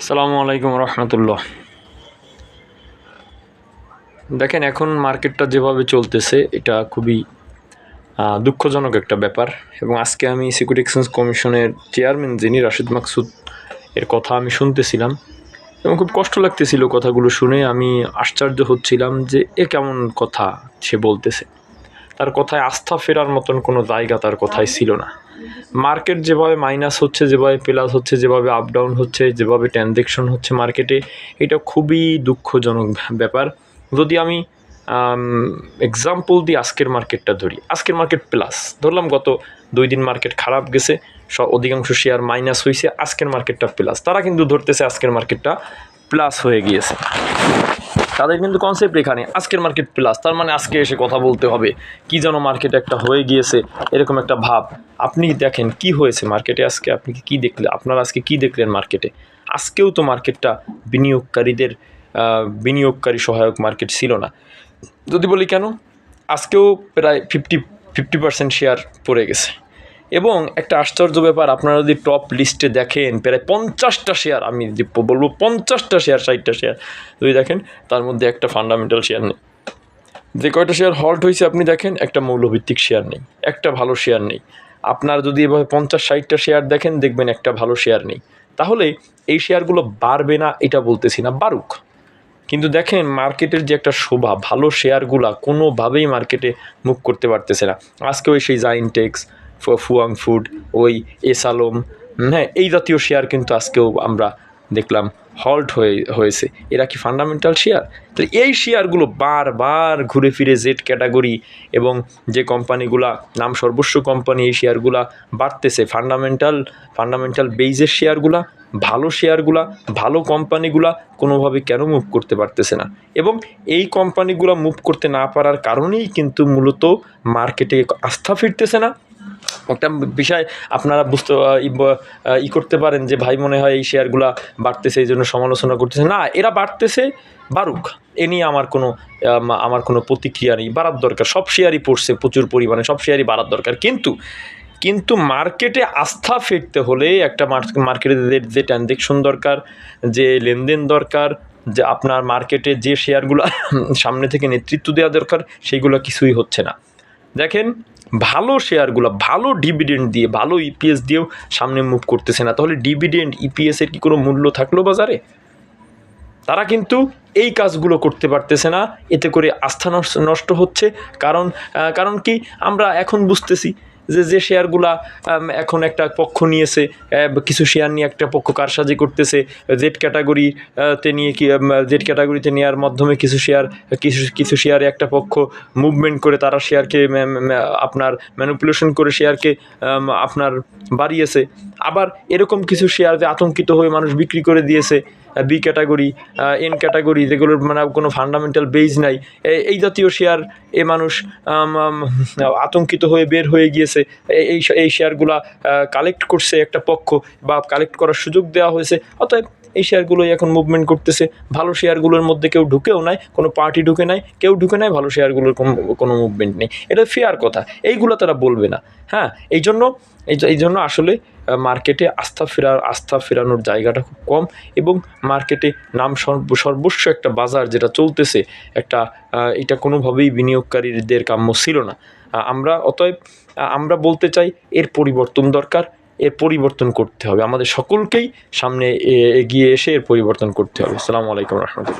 আসসালামু আলাইকুম রহমতুল্লাহ। দেখেন, এখন মার্কেটটা যেভাবে চলতেছে, এটা খুবই দুঃখজনক একটা ব্যাপার। এবং আজকে আমি সিকিউরিটি এক্সচেঞ্জ কমিশনের চেয়ারম্যান যিনি রাশিদ মাকসুদ, এর কথা আমি শুনতেছিলাম। এবং খুব কষ্ট লাগতেছিল কথাগুলো শুনে। আমি আশ্চর্য হচ্ছিলাম যে, এ কেমন কথা সে বলতেছে। তার কথায় আস্থা ফেরার মতন কোনো জায়গা তার কথায় ছিল না। মার্কেট যেভাবে মাইনাস হচ্ছে, যেভাবে প্লাস হচ্ছে, যেভাবে আপ ডাউন হচ্ছে, যেভাবে ট্রানজ্যাকশন হচ্ছে মার্কেটে, এটা খুবই দুঃখজনক ব্যাপার। যদি আমি এক্সাম্পল দিই আজকের মার্কেটটা ধরি, আজকের মার্কেট প্লাস ধরলাম গত দুই দিন মার্কেট খারাপ গেছে সব অধিকাংশ শেয়ার মাইনাস হয়েছে আজকের মার্কেটটা প্লাস তারা কিন্তু ধরতেছে আজকের মার্কেটটা প্লাস হয়ে গিয়েছে। তাদের কিন্তু কনসেপ্ট এখানে, আজকের মার্কেট প্লাস তার মানে আজকে এসে কথা বলতে হবে, কি যেন মার্কেট একটা হয়ে গিয়েছে, এরকম একটা ভাব। আপনি দেখেন কি হয়েছে মার্কেটে আজকে, আপনি কি দেখলেন আপনারা আজকে কি দেখলেন মার্কেটে আজকেও তো মার্কেটটা বিনিয়োগকারীদের বিনিয়োগকারী সহায়ক মার্কেট ছিল না। যদি বলি কেন? আজকেও প্রায় ফিফটি ফিফটি পার্সেন্ট শেয়ার পড়ে গেছে। এবং একটা আশ্চর্য ব্যাপার, আপনারা যদি টপ লিস্টে দেখেন, প্রায় পঞ্চাশটা শেয়ার আমি বলব পঞ্চাশটা শেয়ার ষাটটা শেয়ার যদি দেখেন, তার মধ্যে একটা ফান্ডামেন্টাল শেয়ার নেই। যে কয়টা শেয়ার হল্ট হয়েছে আপনি দেখেন, একটা মৌলভিত্তিক শেয়ার নেই, একটা ভালো শেয়ার নেই। আপনার যদি এভাবে পঞ্চাশ, ষাটটা শেয়ার দেখেন, দেখবেন একটা ভালো শেয়ার নেই। তাহলে এই শেয়ারগুলো বাড়বে না, এটা বলতেছি না, বাড়ুক। কিন্তু দেখেন মার্কেটের যে একটা শোভা, ভালো শেয়ারগুলা কোনোভাবেই মার্কেটে মুখ করতে পারতেছে না। আজকে ওই সেই জাইনটেক্স ফুয়াং ফুড, ওই এসালম হ্যাঁ এই জাতীয় শেয়ার কিন্তু আজকেও আমরা দেখলাম হল্ট হয়ে, হয়েছে। এরা কি ফান্ডামেন্টাল শেয়ার? তাহলে এই শেয়ারগুলো বারবার ঘুরে ফিরে জেড ক্যাটাগরি এবং যে কোম্পানিগুলা, নাম সর্বস্ব কোম্পানি, এই শেয়ারগুলা বাড়তেছে। ফান্ডামেন্টাল ফান্ডামেন্টাল বেইজের শেয়ারগুলা, ভালো শেয়ারগুলা, ভালো কোম্পানিগুলা কোনোভাবে কেন মুভ করতে পারতেছে না? এবং এই কোম্পানিগুলো মুভ করতে না পারার কারণেই কিন্তু মূলত মার্কেটে আস্থা ফিরতেছে না। একটা বিষয় আপনারা বুঝতে ই করতে পারেন যে ভাই মনে হয় এই শেয়ারগুলা বাড়তেছে, এই জন্য সমালোচনা করতেছে। না, এরা বাড়তেছে, বাড়ুক। এ নিয়ে আমার কোনো আমার কোনো প্রতিক্রিয়া নেই। বাড়ার দরকার। সব শেয়ারই পড়ছে প্রচুর পরিমাণে, সব শেয়ারই বাড়ার দরকার। কিন্তু কিন্তু মার্কেটে আস্থা ফিরতে হলে একটা মার্কেটে যে যে ট্রানজেকশন দরকার, যে লেনদেন দরকার, যে আপনার মার্কেটে যে শেয়ারগুলো সামনে থেকে নেতৃত্ব দেওয়া দরকার, সেইগুলো কিছুই হচ্ছে না। দেখেন, ভালো শেয়ারগুলো, ভালো ডিভিডেন্ড দিয়ে, ভালো ইপিএস দিয়েও সামনে মুভ করতেছে না। তাহলে ডিভিডেন্ড ইপিএসের কি কোনো মূল্য থাকল বাজারে? তারা কিন্তু এই কাজগুলো করতে পারতেছে না। এতে করে আস্থা নষ্ট হচ্ছে। কারণ কারণ কি? আমরা এখন বুঝতেছি যে যে শেয়ারগুলা এখন একটা পক্ষ নিয়েছে কিছু শেয়ার নিয়ে একটা পক্ষ কারসাজি করতেছে জেড ক্যাটাগরি তে নিয়ে কি জেড ক্যাটাগরিতে নেওয়ার মাধ্যমে কিছু শেয়ার, কিছু কিছু শেয়ারে একটা পক্ষ মুভমেন্ট করে তারা শেয়ারকে আপনার ম্যানুপুলেশন করে শেয়ারকে আপনার বাড়িয়েছে। আবার এরকম কিছু শেয়ার যে আতঙ্কিত হয়ে মানুষ বিক্রি করে দিয়েছে বি ক্যাটাগরি এন ক্যাটাগরি যেগুলোর মানে কোনো ফান্ডামেন্টাল বেজ নাই। এই জাতীয় শেয়ার এ মানুষ আতঙ্কিত হয়ে বের হয়ে গিয়েছে। এই এই শেয়ারগুলা কালেক্ট করছে একটা পক্ষ বা কালেক্ট করার সুযোগ দেওয়া হয়েছে। অতএব এই শেয়ারগুলোই এখন মুভমেন্ট করতেছে। ভালো শেয়ারগুলোর মধ্যে কেউ ঢুকেও নাই, কোনো পার্টি ঢুকে নাই, কেউ ঢুকে নাই, ভালো শেয়ারগুলোর কোনো- মুভমেন্ট নেই। এটা ফেয়ার কথা। এইগুলো তারা বলবে না। হ্যাঁ এই জন্য এই জন্য আসলে মার্কেটে আস্থা ফেরার আস্থা ফেরানোর জায়গাটা খুব কম এবং মার্কেটে নাম সর্ব, সর্বস্ব একটা বাজার যেটা চলতেছে, একটা এটা কোনোভাবেই বিনিয়োগকারীদের কাম্য ছিল না। আমরা, অতএব আমরা বলতে চাই এর পরিবর্তন দরকার। এর পরিবর্তন করতে হবে। আমাদের সকলকেই সামনে এগিয়ে এসে এর পরিবর্তন করতে হবে। আসসালামু আলাইকুম রহমতুল্লাহ।